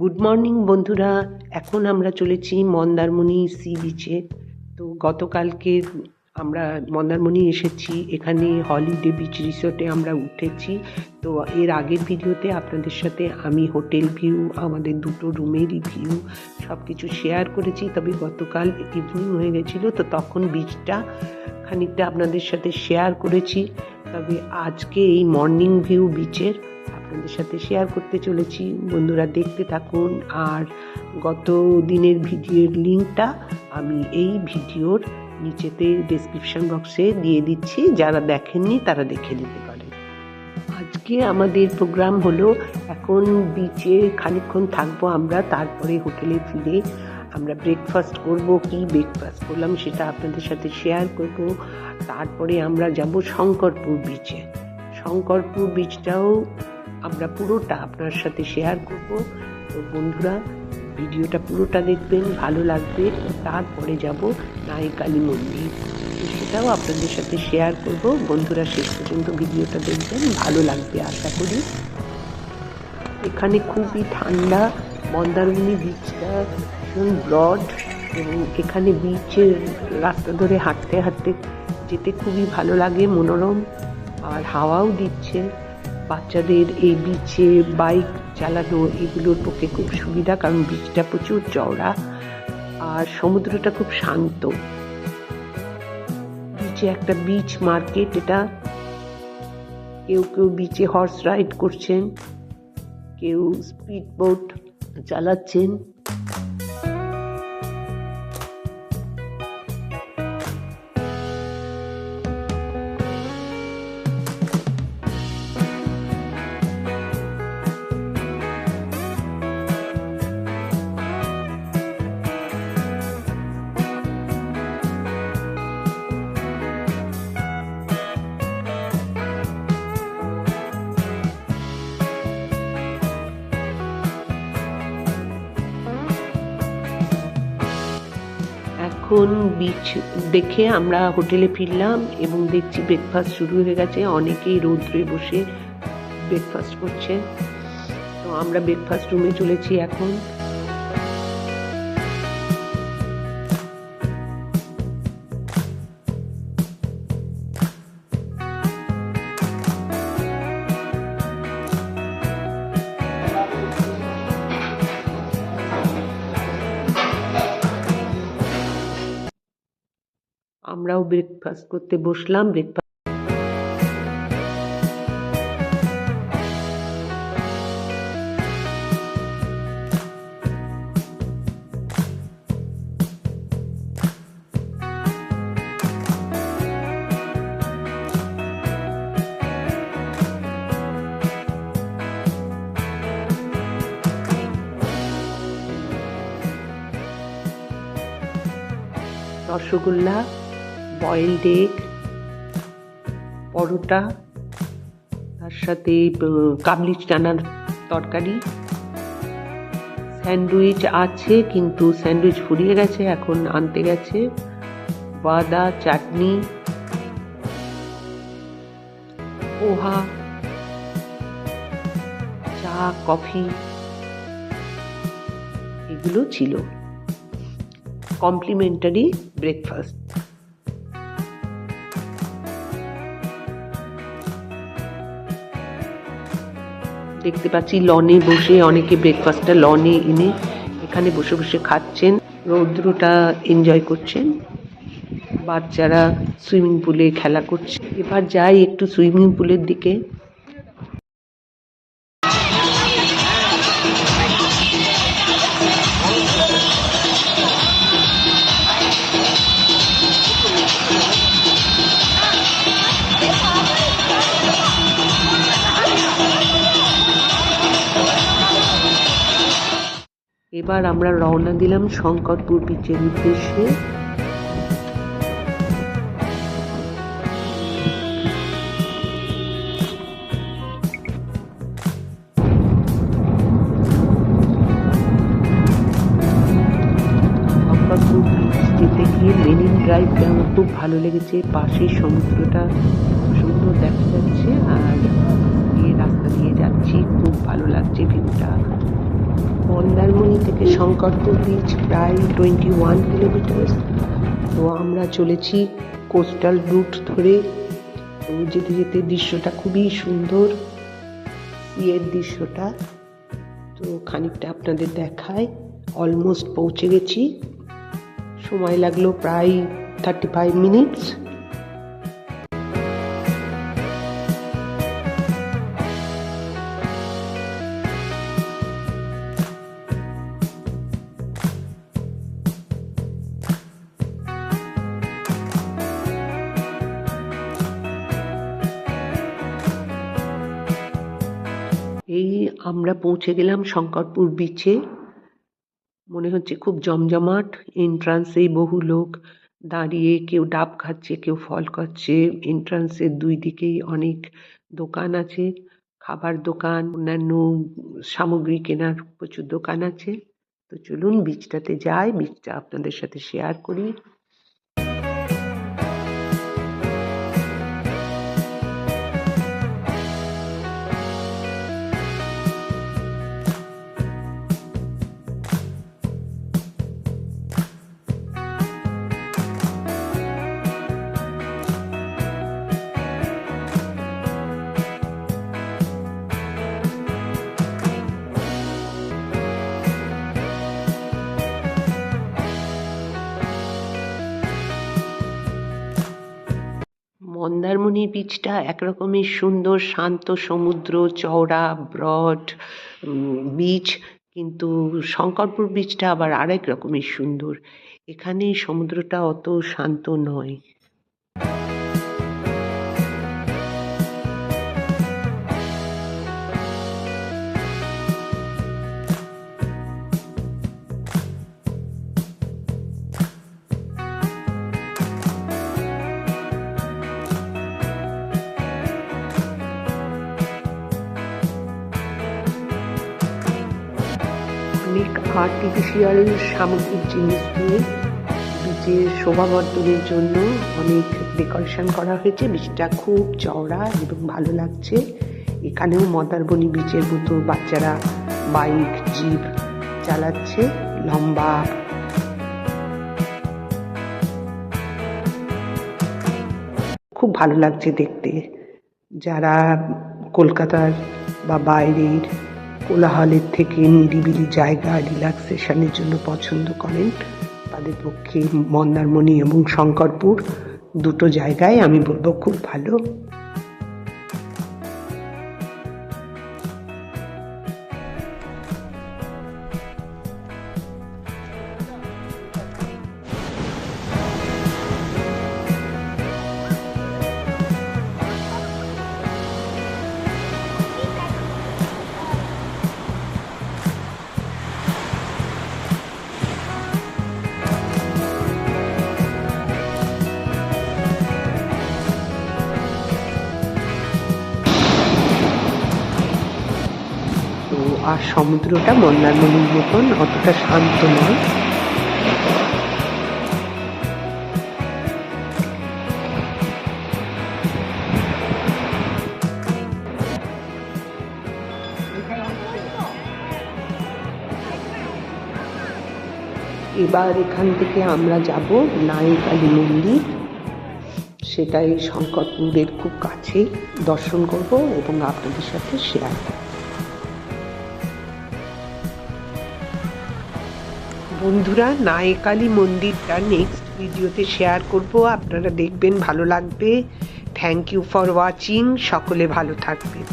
Good morning বন্ধুরা। এখন আমরা চলেছি মন্দারমণি সি বিচে। তো গতকালকে আমরা মন্দারমণি এসেছি। এখানে হলিডে বিচ রিসোর্টে আমরা উঠেছি। তো এর আগের ভিডিওতে আপনাদের সাথে আমি হোটেল ভিউ, আমাদের দুটো রুমেরই ভিউ সব কিছু শেয়ার করেছি। তবে গতকাল ইভিনিং হয়ে গেছিল, তো তখন বিচটা খানিকটা আপনাদের সাথে শেয়ার করেছি। তবে আজকে এই মর্নিং ভিউ বিচের আপনাদের সাথে শেয়ার করতে চলেছি। বন্ধুরা দেখতে থাকুন। আর গত দিনের ভিডিওর লিঙ্কটা আমি এই ভিডিওর নিচেতে ডেসক্রিপশন বক্সে দিয়ে দিচ্ছি। যারা দেখেননি, তারা দেখে নিতে পারেন। আজকে আমাদের প্রোগ্রাম হলো, এখন বিচে খানিকক্ষণ থাকব আমরা, তারপরে হোটেলে ফিরে আমরা ব্রেকফাস্ট করব, কি ব্রেকফাস্ট করলাম সেটা আপনাদের সাথে শেয়ার করব। তারপরে আমরা যাব শঙ্করপুর বিচে শঙ্করপুর বিচটাও আমরা পুরোটা আপনার সাথে শেয়ার করব। তো বন্ধুরা, ভিডিওটা পুরোটা দেখবেন, ভালো লাগবে। তারপরে যাব নাইকালী মন্দির। সেটাও আপনাদের সাথে শেয়ার করব। বন্ধুরা, শেষ পর্যন্ত ভিডিওটা দেখবেন, ভালো লাগবে আশা করি। এখানে খুবই ঠান্ডা, মন্দারমণি বিচটা ভীষণ ব্রড এবং এখানে বিচের রাস্তা ধরে হাঁটতে হাঁটতে যেতে খুবই ভালো লাগে, মনোরম। আর হাওয়াও দিচ্ছে। বাচ্চাদের এই বিচে বাইক চালানো এগুলোর পক্ষে খুব সুবিধা, কারণ বিচটা প্রচুর চওড়া আর সমুদ্রটা খুব শান্ত। বিচে একটা বিচ মার্কেট এটা কেউ কেউ বিচে হর্স রাইড করছেন, কেউ স্পিড বোট চালাচ্ছেন। এখন বিচ দেখে আমরা হোটেলে ফিরলাম এবং দেখছি ব্রেকফাস্ট শুরু হয়ে গেছে। অনেকেই রৌদ্রে বসে ব্রেকফাস্ট করছে। তো আমরা ব্রেকফাস্ট রুমে চলেছি এখন। আমরাও ব্রেকফাস্ট করতে বসলাম breakfast rasgulla boiled egg paratha তার সাথে উম, কাবলি চানার তরকারি। স্যান্ডউইচ আছে কিন্তু স্যান্ডউইচ ফুরিয়ে গেছে এখন আনতে গেছে। বাদা চাটনি পোহা চা কফি এগুলো ছিল। Complimentary breakfast. দেখতে পাচ্ছি, লনে বসে অনেকে ব্রেকফাস্টটা লনে এনে এখানে বসে বসে খাচ্ছেন। রৌদ্রটা এনজয় করছেন। বাচ্চারা সুইমিং পুলে খেলা করছে। এবার যাই একটু সুইমিং পুলের দিকে। এবার আমরা রওনা দিলাম শঙ্করপুর বিচের উদ্দেশ্যে। শঙ্করপুর বিচ যেতে গিয়ে লেনিন ড্রাইভটা আমার খুব ভালো লেগেছে? পাশের সমুদ্রটা শঙ্করপুর বিচ প্রায় টোয়েন্টি ওয়ান কিলোমিটার তো আমরা চলেছি কোস্টাল রুট ধরে। যেতে যেতে দৃশ্যটা খুবই সুন্দর। ইয়ের দৃশ্যটা। তো খানিকটা আপনাদের দেখায়। অলমোস্ট পৌঁছে গেছি। সময় লাগল প্রায় থার্টি ফাইভ মিনিটস আমরা পৌঁছে গেলাম শঙ্করপুর বিচে মনে হচ্ছে খুব জমজমাট। এন্ট্রান্সেই বহু লোক দাঁড়িয়ে, কেউ ডাব খাচ্ছে, কেউ ফল খাচ্ছে। এন্ট্রান্সের দুই দিকেই অনেক দোকান আছে, খাবার দোকান, অন্যান্য সামগ্রী কেনার প্রচুর দোকান আছে। তো চলুন বিচটাতে যাই। বিচটা আপনাদের সাথে শেয়ার করি। মন্দারমণি বিচটা একরকমের সুন্দর, শান্ত সমুদ্র, চওড়া, ব্রড বিচ কিন্তু শঙ্করপুর বিচটা আবার আরেক রকমের সুন্দর। এখানে সমুদ্রটা অত শান্ত নয়। আর্টিফিশিয়াল সামগ্রিক জিনিস দিয়ে বীচের শোভাবর্ধনের জন্য অনেক ডেকোরেশন করা হয়েছে। বীচটা খুব চওড়া এবং ভালো লাগছে। এখানেও মন্দারমণি বিচের মতো বাচ্চারা বাইক, জিপ চালাচ্ছে লম্বা। খুব ভালো লাগছে দেখতে। যারা কলকাতার বা বাইরের কোলাহলের থেকে নিরিবিলি জায়গা রিল্যাক্সেশনের জন্য পছন্দ করেন তাদের পক্ষে মন্দারমণি এবং শঙ্করপুর দুটো জায়গায় আমি বলব খুব ভালো। আর সমুদ্রটা মন্দারমণির মতন অতটা শান্ত নয়। এবার এখান থেকে আমরা যাব নায়কালী মন্দির। সেটাই শঙ্করপুরের খুব কাছেই। দর্শন করব এবং আপনাদের সাথে শেয়ার করব। বন্ধুরা, নায়কালী মন্দিরটা নেক্সট ভিডিওতে শেয়ার করব। আপনারা দেখবেন, ভালো লাগবে। থ্যাংক ইউ ফর ওয়াচিং সকলে ভালো থাকবেন।